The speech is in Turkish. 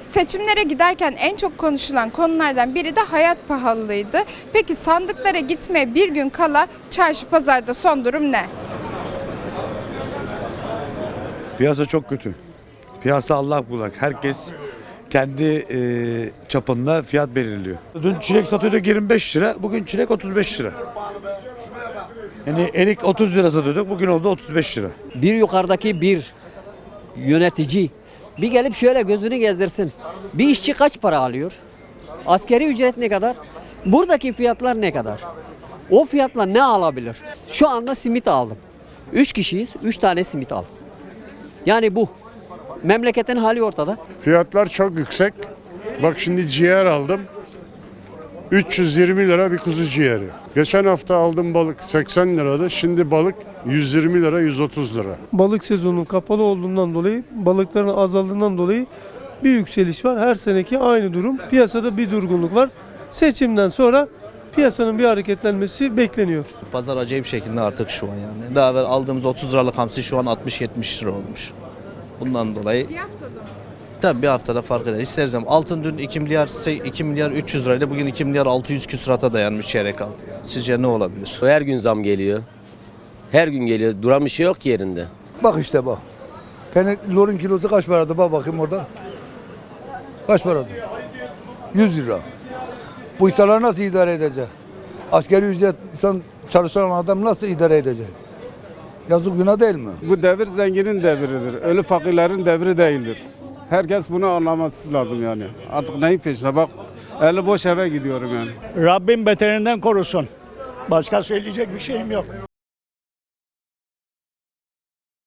Seçimlere giderken en çok konuşulan konulardan biri de hayat pahalılığıydı. Peki sandıklara gitmeye bir gün kala çarşı pazarda son durum ne? Piyasa çok kötü. Piyasa Allah bulak. Herkes kendi e, çapında fiyat belirliyor. Dün çilek satıyorduk 25 lira, bugün çilek 35 lira. Yani erik 30 lira satıyorduk, bugün oldu 35 lira. bir yukarıdaki bir yönetici bir gelip şöyle gözünü gezdirsin. Bir işçi kaç para alıyor? Askeri ücret ne kadar? Buradaki fiyatlar ne kadar? O fiyatla ne alabilir? Şu anda simit aldım. Üç kişiyiz, üç tane simit aldım. Yani bu. Memleketin hali ortada. Fiyatlar çok yüksek. Bak şimdi ciğer aldım. 320 lira bir kuzu ciğeri. Geçen hafta aldım balık 80 lirada. Şimdi balık 120 lira 130 lira. balık sezonu kapalı olduğundan dolayı balıkların azaldığından dolayı bir yükseliş var. Her seneki aynı durum. Piyasada bir durgunluk var. Seçimden sonra piyasanın bir hareketlenmesi bekleniyor. Pazar acayip şekilde artık şu an yani. Daha evvel aldığımız 30 liralık hamsi şu an 60-70 lira olmuş. Bundan dolayı Bir haftada? Tabii bir haftada fark eder. İstersem altın dün 2 milyar 2 milyar 300 liraydı. Bugün 2 milyar 600 küsurata dayanmış çeyrek altın. Sizce ne olabilir? Her gün zam geliyor. Her gün geliyor. Duran bir şey yok ki yerinde. Bak işte bak. Peynir lorun kilosu kaç paradı? Bak bakayım orada. Kaç paradı? 100 lira. Bu insanlar nasıl idare edecek? Askeri ücret insan çalışan adam nasıl idare edecek? Yazık günah değil mi? Bu devir zenginin devridir. Ölü fakirlerin devri değildir. Herkes bunu anlaması lazım yani. Artık neyin peşinde bak eli boş eve gidiyorum yani. Rabbim beterinden korusun. Başka söyleyecek bir şeyim yok.